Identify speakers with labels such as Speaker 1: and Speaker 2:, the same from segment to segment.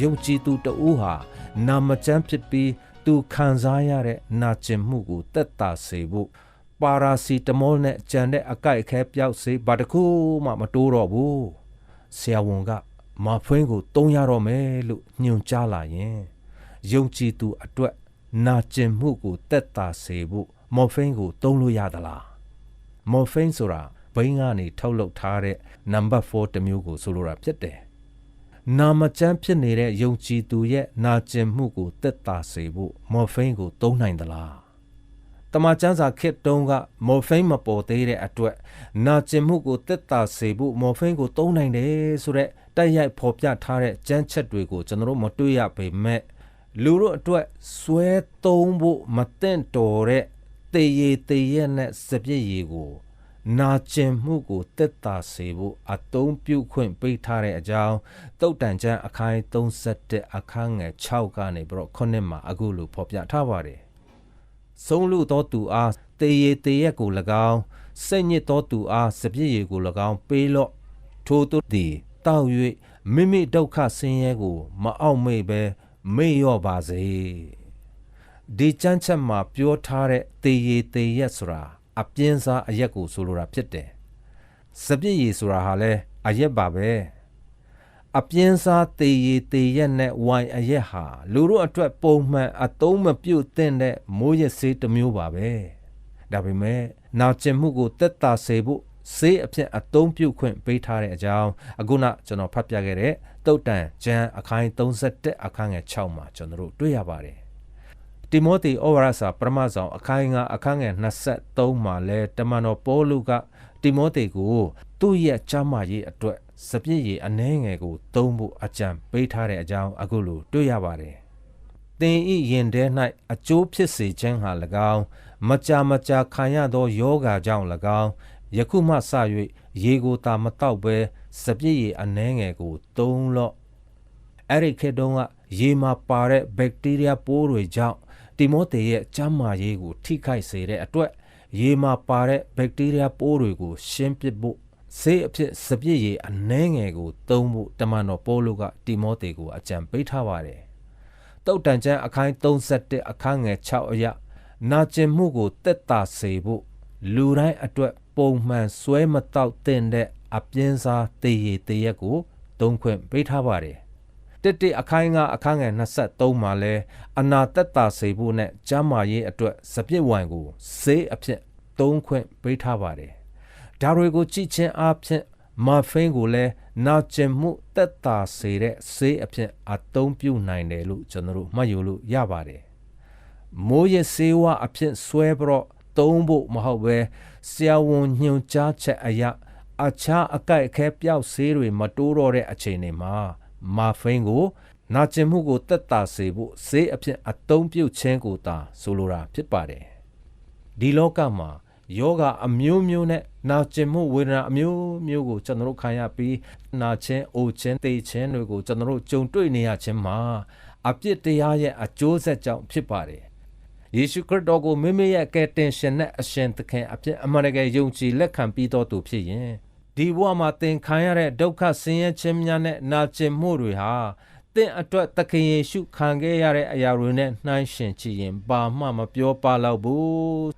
Speaker 1: ယုံကြည်သူတဦးဟာနာမကျန်းဖြစ်ပြီးသူခံစားရတဲ့နာကျင်မှုကိုတက်တာစေဖို့ပါရာစီတမောနဲ့ကြံတဲ့အကိုက်အခဲပျောက်စေဘာတစ်ခုမှမတိုးတော့ဘူးဆရာဝန်ကမဖွင်းကိုတုံးရတော့မယ်လို့ညွှန်ကြားလာရင်ယုံကြည်သူအတွက်နာကျင်မှုကိုတက်တာစေဖို့မော်ဖိန်းကိုတုံးလို့ရသလားမော်ဖိန်းဆိုတာဘိန်းကနေထုတ်လုပ်ထားတဲ့နံပါတ်4တစ်မျိုးကိုဆိုလိုတာဖြစ်တယ် နာမကျန်းဖြစ်နေတဲ့ယုံကြည်သူရဲ့နာကျင်မှုကိုတက်တာစေဖို့မော်ဖိန်းကိုသုံးနိုင်သလားတမချန်းစာခစ်တုံးကမော်ဖိန်းမပေါ်သေးတဲ့အတွက်နာကျင်မှုကိုတက်တာစေဖို့မော်ဖိန်းကိုသုံးနိုင်တယ်ဆိုတဲ့တိုက်ရိုက်ဖော်ပြထားတဲ့ကြမ်းချက်တွေကိုကျွန်တော်တို့မတွေ့ရပေမဲ့လူတို့အတွက်စွဲသုံးဖို့မတင့်တော်တဲ့တေရီတေရက်နဲ့စပြည့်ရီကို နာကျင်မှုကိုတက်တာစေဖို့အတုံးပြုခွင့်ပေးထားတဲ့အကြောင်းတုတ်တန်ချမ်းအခိုင်31အခန်းငယ်6ကနေပြီးတော့ခုနှစ်မှာအခုလိုဖော်ပြထားပါတယ်။ဆုံးလူသောသူအားတေရီတေရက်ကို၎င်းစိတ်ညစ်သောသူအားစပြည့်ရီကို၎င်းပေးလော့ထို့သူသည်တောက်၍မိမိဒုက္ခဆင်းရဲကို မအောက်မေ့ပဲမေ့လျော့ပါစေဒီချမ်းချက်မှာပြောထားတဲ့တေရီတေရက်ဆိုတာ အပြင်းစားအရက်ကိုဆိုလိုတာဖြစ်တယ်စပြည့်ရည်ဆိုတာဟာလဲအရက်ပါပဲအပြင်းစားတေရီတေရက်နဲ့ဝိုင်အရက်ဟာလူတို့အတွက်ပုံမှန်အသုံးမပြုတ်တဲ့မိုးရက်ဆေးတစ်မျိုးပါပဲဒါပေမဲ့နာကျင်မှုကိုတက်တာစေဖို့ဆေးအဖြစ်အသုံးပြုခွင့်ပေးထားတဲ့အကြောင်းအခုနကျွန်တော်ဖတ်ပြခဲ့တဲ့တုတ်တန်ကျမ်းအခိုင်31အခန်းငယ်6မှာကျွန်တော်တို့တွေ့ရပါတယ် တိမောသေဩဝါဒစာပရမဆောင်အခိုင်ငါအခန်းငယ်23မှာလဲတမန်တော်ပေါလုကတိမောသေကိုသူ့ရဲ့ကျမ်းမာရေးအတွက်စပြည့်ရည်အနှဲငယ်ကိုသုံးဖို့အကြံပေးထားတဲ့အကြောင်းအခုလိုတွေ့ရပါတယ်။သင်ဤရင်ထဲ၌အကျိုးဖြစ်စေခြင်းဟာ၎င်းမကြာမကြာခံရသောယောဂါကြောင့်၎င်းယခုမှစ၍ရေကိုသာမတောက်ပဲစပြည့်ရည်အနှဲငယ်ကိုသုံးလော့အဲ့ဒီခေတ်တုန်းကရေမှာပါတဲ့ဘက်တီးရီးယားပိုးတွေကြောင့် တိမောသေရဲ့ကျန်းမာရေးကိုထိခိုက်စေတဲ့အတွက်ရေမှာပါတဲ့ဘက်တီးရီးယားပိုးတွေကိုရှင်းပစ်ဖို့ဆေးအဖြစ်စပြည့်ရည်အနှဲငယ်ကိုသုံးဖို့တမန်တော်ပေါလုကတိမောသေကိုအကြံပေးထားပါတယ်။တုတ်တန်ကျမ်းအခိုင်31အခန်းငယ်6အရနာကျင်မှုကိုတက်တာစေဖို့လူတိုင်းအတွက်ပုံမှန်ဆွဲမတောက်တဲ့အပြင်းစားတည်ရည်တရက်ကိုသုံးခွင့်ပေးထားပါတယ် တစ်တစ်အခိုင်ငါအခန်းငယ်23မှာလဲအနာသက်တာစေဖို့နဲ့ကျမ်းမာရေးအတွက်စပြစ်ဝိုင်ကိုဆေးအဖြစ်သုံးခွင့်ပေးထားပါတယ်ဒါတွေကိုကြည့်ချင်းအားဖြင့်မာဖိန်းကိုလည်းနာကျင်မှုတက်တာစေတဲ့ဆေးအဖြစ်အသုံးပြုနိုင်တယ်လို့ကျွန်တော်တို့မှတ်ယူလို့ရပါတယ်မိုးရဆေးဝါအဖြစ်ဆွဲပြီးတော့သုံးဖို့မဟုတ်ပဲဆရာဝန်ညွှန်ကြားချက်အရအခြားအကိုက်အခဲပျောက်ဆေးတွေမတိုးတော့တဲ့အချိန်တွေမှာ မာဖိန်းကိုနာကျင်မှုကိုတက်တာစေဖို့ဆေးအဖြစ်အသုံးပြုခြင်းကိုသာဆိုလိုတာဖြစ်ပါတယ်ဒီလောကမှာယောဂအမျိုးမျိုးနဲ့နာကျင်မှုဝေဒနာအမျိုးမျိုးကိုကျွန်တော်တို့ခံရပြီးနာခြင်းအိုခြင်းသိခြင်းတွေကိုကျွန်တော်တို့ကြုံတွေ့နေရခြင်းမှာအပြစ်တရားရဲ့အကျိုးဆက်ကြောင့်ဖြစ်ပါတယ်ယေရှုခရစ်တော်ကိုမိမိရဲ့ကယ်တင်ရှင်နဲ့အရှင်သခင်အဖြစ်အမှန်တကယ်ယုံကြည်လက်ခံပြီးတော်သူဖြစ်ရင် ဒီဘဝမှာသင်ခံရတဲ့ဒုက္ခဆင်းရဲခြင်းများနဲ့နာကျင်မှုတွေဟာသင်အတွက်သခင်ယေရှုခံခဲ့ရတဲ့အရာတွေနဲ့နှိုင်းယှဉ်ကြည့်ရင်ဘာမှမပြောပါတော့ဘူး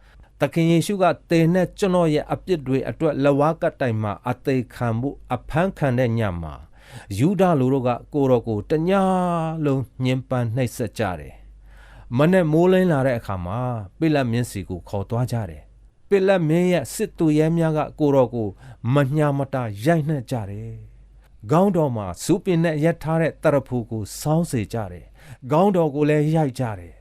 Speaker 1: သခင်ယေရှုကသင်နဲ့ကျွန်တော်ရဲ့အပြစ်တွေအတွက်လဝါကတိုင်မှာအသေးခံမှုအဖမ်းခံတဲ့ညမှာယူဒလူတို့ကကိုတော်ကိုတညာလုံးညှဉ်းပန်းနှိပ်စက်ကြတယ်မနဲ့မိုးလင်းလာတဲ့အခါမှာပိလတ်မင်းစီကိုခေါ်သွားကြတယ် ပိလတ်မင်းရဲ့စစ်သူရဲများကကိုတော်ကိုမညာမတာရိုက်နှက်ကြတယ်ခေါင်းတော်မှာစူပင်နဲ့ရက်ထားတဲ့တရဖူကိုစောင်းစေကြတယ်ခေါင်းတော်ကိုလည်းရိုက်ကြတယ်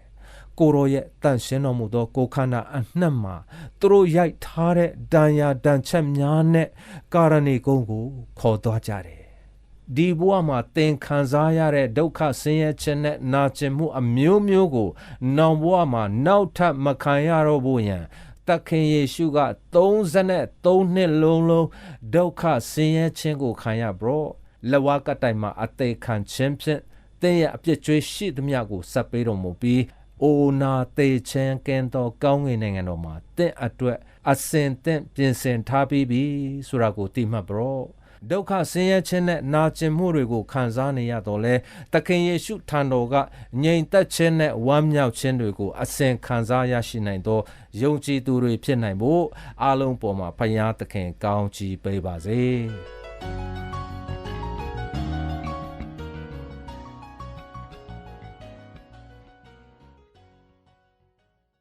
Speaker 1: ကိုရောရဲ့တန်ရှင်းတော်မူသောကိုခန္ဓာအနှက်မှာသူတို့ရိုက်ထားတဲ့ဒဏ်ရာဒဏ်ချက်များနဲ့ကာရဏီကုန်းကိုခေါ်သွားကြတယ်ဒီဘဝမှာသင်ခံစားရတဲ့ဒုက္ခဆင်းရဲခြင်းနဲ့နာကျင်မှုအမျိုးမျိုးကို နောင်ဘဝမှာနောက်ထပ်မခံရတော့ဘူးယံ သခင်ယေရှုက33နှစ်လုံးလုံးဒုက္ခဆင်းရဲခြင်းကိုခံရဘရောလဝကတိုင်မှာအသေးခံခြင်းဖြင့်သင်ရဲ့အပြစ်ကြွေးရှိသမျှကိုဆက်ပေးတော်မူပြီးအိုနာသေးခြင်းကင်းသောကောင်းငင်နိုင်ငံတော်မှာသင်အတွက်အစင်သင်ပြင်ဆင်ထားပြီးပြီဆိုတာကိုသိမှတ်ဘရော ဒုက္ခဆင်းရဲခြင်းနဲ့နာကျင်မှုတွေကိုခံစားနေရတော့လဲသခင်ယေရှုထံတော်ကငြိမ်သက်ခြင်းနဲ့ဝမ်းမြောက်ခြင်းတွေကိုအစဉ်ခံစားရရှိနိုင်သောယုံကြည်သူတွေဖြစ်နိုင်ဖို့အားလုံးပေါ်မှာဖခင်သခင်ကောင်းချီးပေးပါစေ။